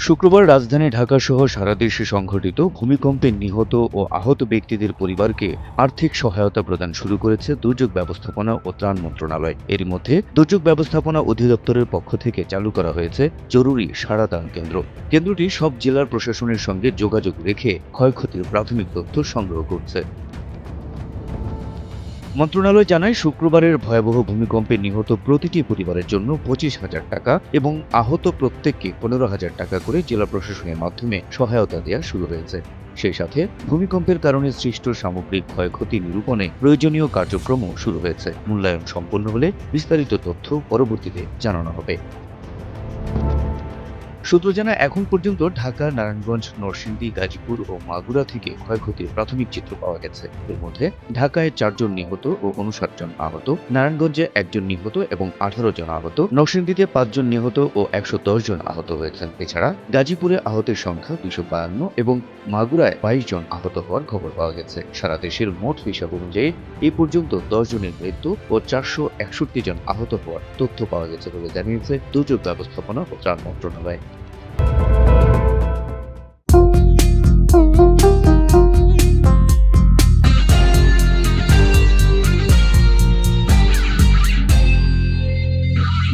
শুক্রবার রাজধানী ঢাকা সহ সারা দেশে সংঘটিত ভূমিকম্পে নিহত ও আহত ব্যক্তিদের পরিবারকে আর্থিক সহায়তা প্রদান শুরু করেছে দুর্যোগ ব্যবস্থাপনা ও ত্রাণ মন্ত্রণালয়। এর মধ্যে দুর্যোগ ব্যবস্থাপনা অধিদপ্তরের পক্ষ থেকে চালু করা হয়েছে জরুরি সাড়াদান কেন্দ্র। কেন্দ্রটি সব জেলার প্রশাসনের সঙ্গে যোগাযোগ রেখে ক্ষয়ক্ষতির প্রাথমিক তথ্য সংগ্রহ করছে। মন্ত্রণালয় জানায়, শুক্রবারের ভয়াবহ ভূমিকম্পে নিহত প্রতিটি পরিবারের জন্য পঁচিশ হাজার টাকা এবং আহত প্রত্যেককে পনেরো হাজার টাকা করে জেলা প্রশাসনের মাধ্যমে সহায়তা দেওয়া শুরু হয়েছে। সেই সাথে ভূমিকম্পের কারণে সৃষ্ট সামগ্রিক ক্ষয়ক্ষতি নিরূপণে প্রয়োজনীয় কার্যক্রমও শুরু হয়েছে। মূল্যায়ন সম্পন্ন হলে বিস্তারিত তথ্য পরবর্তীতে জানানো হবে। সূত্র জানা এখন পর্যন্ত ঢাকা, নারায়ণগঞ্জ, নরসিংদী, গাজীপুর ও মাগুরা থেকে ক্ষয়ক্ষতির প্রাথমিক চিত্র পাওয়া গেছে। এর মধ্যে ঢাকায় চারজন নিহত ও উনষাট জন আহত, নারায়ণগঞ্জে একজন নিহত এবং আঠারো জন আহত, নরসিংদীতে পাঁচজন নিহত ও একশো দশ জন আহত হয়েছেন এছাড়া গাজীপুরে আহতের সংখ্যা দুশো বায়ান্ন এবং মাগুরায় বাইশ জন আহত হওয়ার খবর পাওয়া গেছে। সারা দেশের মোট হিসাব অনুযায়ী এই পর্যন্ত দশ জনের মৃত্যু ও চারশো একষট্টি জন আহত হওয়ার তথ্য পাওয়া গেছে বলে জানিয়েছে দুর্যোগ ব্যবস্থাপনা ও ত্রাণ মন্ত্রণালয়।